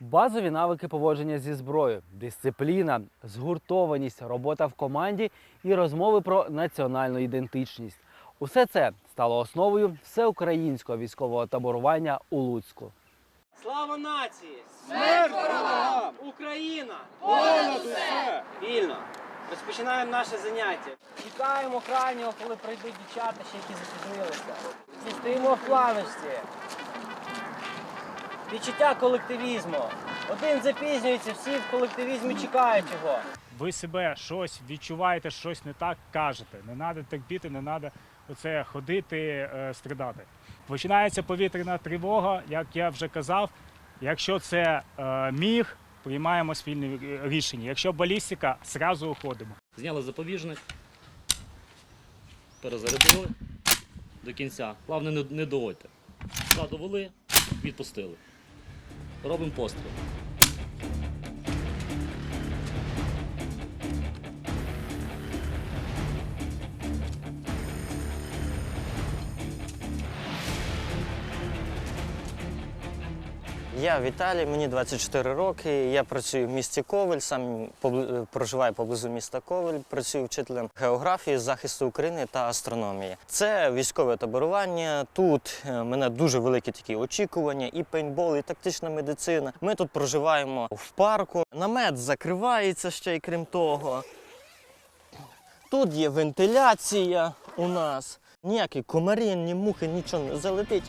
Базові навики поводження зі зброєю, дисципліна, згуртованість, робота в команді і розмови про національну ідентичність. Усе це стало основою всеукраїнського військового таборування у Луцьку. Слава нації! Смерть ворогам! Україна! Понад усе! Вільно! Розпочинаємо наше заняття. Чекаємо крайнього, коли прийдуть дівчата, ще які запізнилися. Стоїмо в планочці. Відчуття колективізму. Один запізнюється, всі в колективізмі чекають його. ви себе щось відчуваєте, щось не так кажете. Не треба терпіти, не треба оце ходити, е, страдати. Починається повітряна тривога, як я вже казав. Якщо це е, міг, приймаємо спільне рішення. Якщо балістика, зразу уходимо. Зняли запобіжник, перезарядили до кінця. Головне, не, не доводьте. Задовели, відпустили. Робимо постріл. Я Віталій, мені 24 роки. Я працюю в місті Ковель, сам е, проживаю поблизу міста Ковель. Працюю вчителем географії, захисту України та астрономії. Це військове таборування. Тут е, мене дуже великі такі очікування, і пейнтбол, і тактична медицина. Ми тут проживаємо в парку. Намет закривається ще й крім того. Тут є вентиляція у нас. Ніякі комарі, ні мухи, нічого не залетить.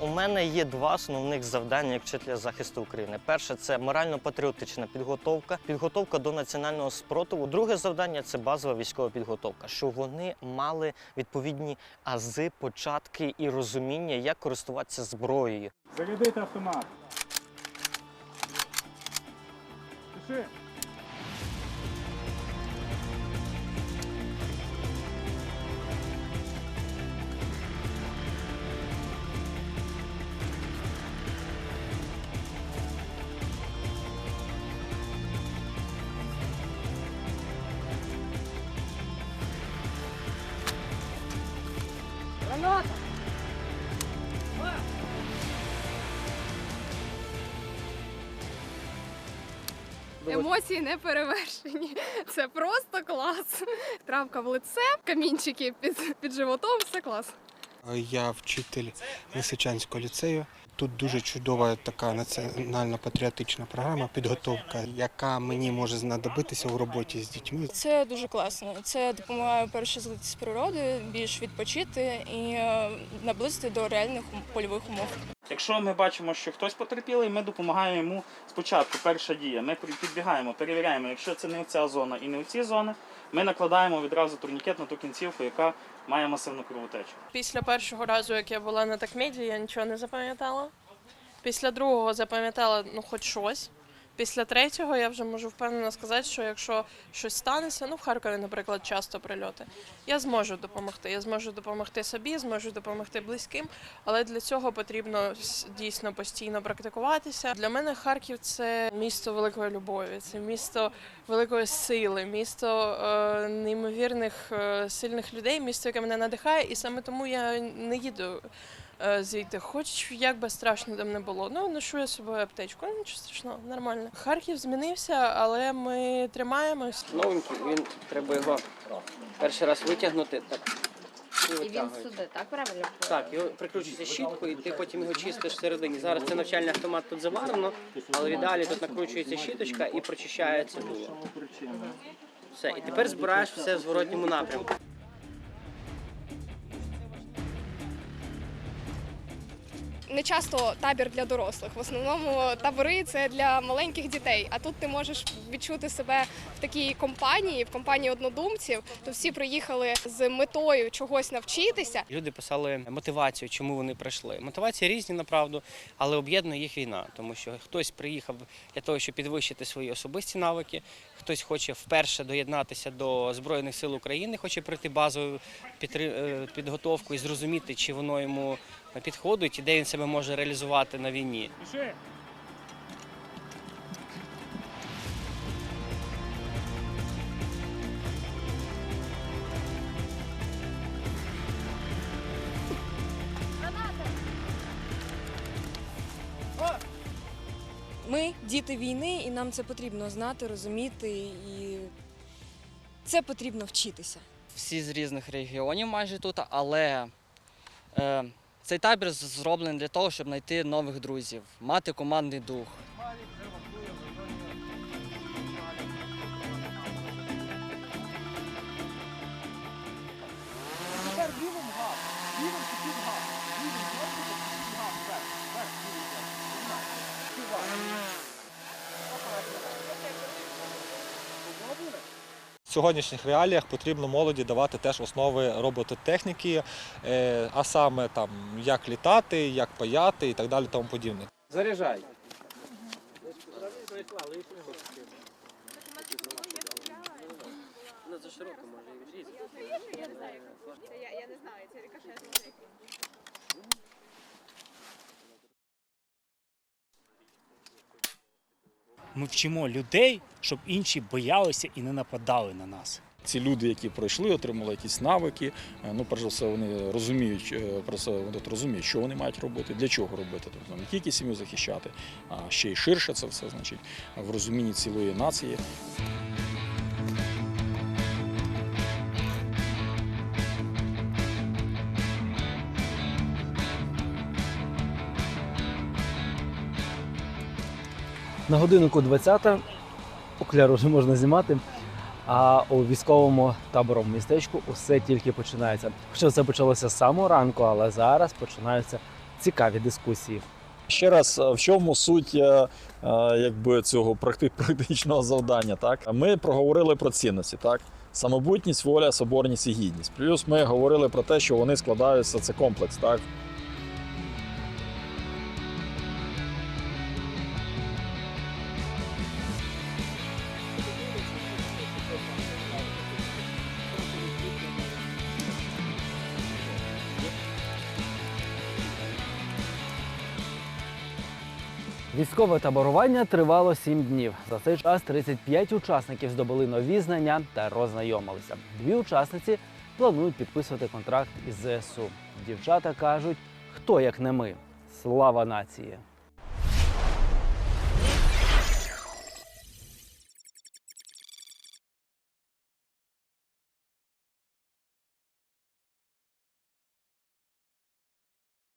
У мене є два основних завдання як вчителя захисту України. Перше це морально-патріотична підготовка, підготовка до національного спротиву. Друге завдання це базова військова підготовка, щоб вони мали відповідні ази, початки і розуміння, як користуватися зброєю. Зарядити автомат. Пиши. Емоції не перевершені. Це просто клас. Травка в лице, камінчики під, під животом, все клас. Я вчитель Лисичанського ліцею. Тут дуже чудова така національно-патріотична програма, підготовка, яка мені може знадобитися у роботі з дітьми. Це дуже класно. Це допомагає перше злити з природою, більш відпочити і е, наблизити до реальних польових умов. Якщо ми бачимо, що хтось потерпілий, ми допомагаємо йому спочатку. Перша дія. Ми підбігаємо, перевіряємо. Якщо це не ця зона і не ці зони, ми накладаємо відразу турнікет на ту кінцівку, яка має масивну кровотечу. Після першого разу, як я була на такмеді, я нічого не запам'ятала. Після другого запам'ятала ну хоч щось. Після третього я вже можу впевнено сказати, що якщо щось станеться, ну в Харкові, наприклад, часто прильоти, я зможу допомогти. Я зможу допомогти собі, зможу допомогти близьким, але для цього потрібно дійсно постійно практикуватися. Для мене Харків це місто великої любові, це місто великої сили, місто е, неймовірних е, сильних людей, місто, яке мене надихає, і саме тому я не їду е, звідти. Хоч як би страшно там не було. Ну ношу я собою аптечку. Ну нічого страшного, нормально. Харків змінився, але ми тримаємось. Новенький, він треба його перший раз витягнути. Так, і І він сюди, так правильно? Так, його прикручується щіткою, і ти потім його чистиш всередині. Зараз це навчальний автомат тут заварено, але в ідеалі тут накручується щіточка і прочищається дуло. Все, і тепер збираєш все в зворотньому напрямку. Не часто табір для дорослих. В основному табори це для маленьких дітей. А тут ти можеш відчути себе в такій компанії, в компанії однодумців. Тут всі приїхали з метою чогось навчитися. Люди писали мотивацію, чому вони прийшли. Мотивації різні, направду, але об'єднує їх війна, тому що хтось приїхав для того, щоб підвищити свої особисті навики, хтось хоче вперше доєднатися до Збройних сил України, хоче пройти базову е, підготовку і зрозуміти, чи воно йому підходить і де він себе може реалізувати на війні. Ми діти війни, і нам це потрібно знати, розуміти, і це потрібно вчитися. всі з різних регіонів майже тут, але е, цей табір зроблений для того, щоб знайти нових друзів, мати командний дух. В сьогоднішніх реаліях потрібно молоді давати теж основи робототехніки, е, а саме там як літати, як паяти і так далі тому подібне. Заряджай. Ну, це широко може і відрізати. Ми вчимо людей, щоб інші боялися і не нападали на нас. Ці люди, які пройшли, отримали якісь навики. е, Ну, перш за все, вони розуміють, е, про це вони розуміють, що вони мають робити, для чого робити. Тобто не тільки сім'ю захищати, а ще й ширше це все значить в розумінні цілої нації. На годиннику 20 окуляр вже можна знімати. А у військовому табором містечку усе тільки починається. Хоча це почалося з самого ранку, але зараз починаються цікаві дискусії. Ще раз, в чому суть е, е, якби цього практи- практичного завдання? Так ми проговорили про цінності, так самобутність, воля, соборність і гідність. Плюс ми говорили про те, що вони складаються це комплекс, так Військове таборування тривало 7 днів. За цей час 35 учасників здобули нові знання та роззнайомилися. Дві учасниці планують підписувати контракт із ЗСУ. Дівчата кажуть, хто як не ми. Слава нації!